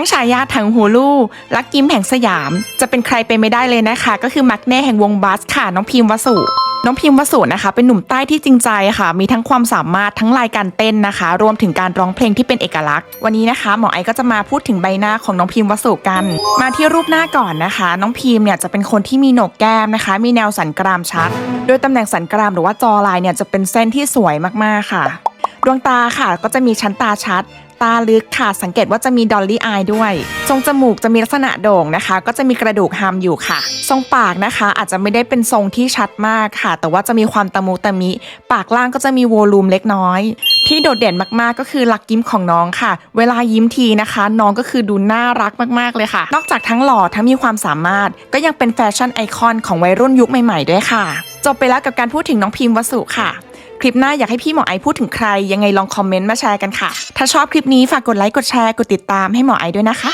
ทั้งฉายาถังหูลู่ลักกิมแห่งสยาม จะเป็นใครไปไม่ได้เลยนะคะ ก็คือมักแน่แห่งวงบัสค่ะน้องพิมพ์วสุน้องพิมพ์วสุนะคะ เป็นหนุ่มใต้ที่จริงใจค่ะ มีทั้งความสามารถทั้งลายการเต้นนะคะ รวมถึงการร้องเพลงที่เป็นเอกลักษณ์ วันนี้นะคะ หมอไอก็จะมาพูดถึงใบหน้าของน้องพิมพ์วสุกัน มาที่รูปหน้าก่อนนะคะ น้องพิมพ์เนี่ยจะเป็นคนที่มีโหนกแก้มนะคะ มีแนวสันกรามชัด โดยตำแหน่งสันกรามหรือว่าจอลายเนี่ยจะเป็นเส้นที่สวยมากๆค่ะ ดวงตาค่ะก็จะมีชั้นตาชัด ตาลึกค่ะ สังเกตว่าจะมีดอลลี่อายด้วย ทรงจมูกจะมีลักษณะโด่งนะคะ ก็จะมีกระดูกหามอยู่ค่ะ ทรงปากนะคะ อาจจะไม่ได้เป็นทรงที่ชัดมากค่ะ แต่ว่าจะมีความตะมุตะมิ ปากล่างก็จะมีโวลูมเล็กน้อย ที่โดดเด่นมากๆก็คือหลักยิ้มของน้องค่ะ เวลายิ้มทีนะคะ น้องก็คือดูน่ารักมากๆเลยค่ะ นอกจากทั้งหล่อทั้งมีความสามารถ ก็ยังเป็นแฟชั่นไอคอนของวัยรุ่นยุคใหม่ๆด้วยค่ะจบไปแล้วกับการพูดถึงน้องพิมพ์วสุค่ะ คลิปหน้าอยากให้พี่หมอไอพูดถึงใคร ยังไงลองคอมเมนต์มาแชร์กันค่ะ ถ้าชอบคลิปนี้ฝากกดไลค์กดแชร์กดติดตามให้หมอไอด้วยนะคะ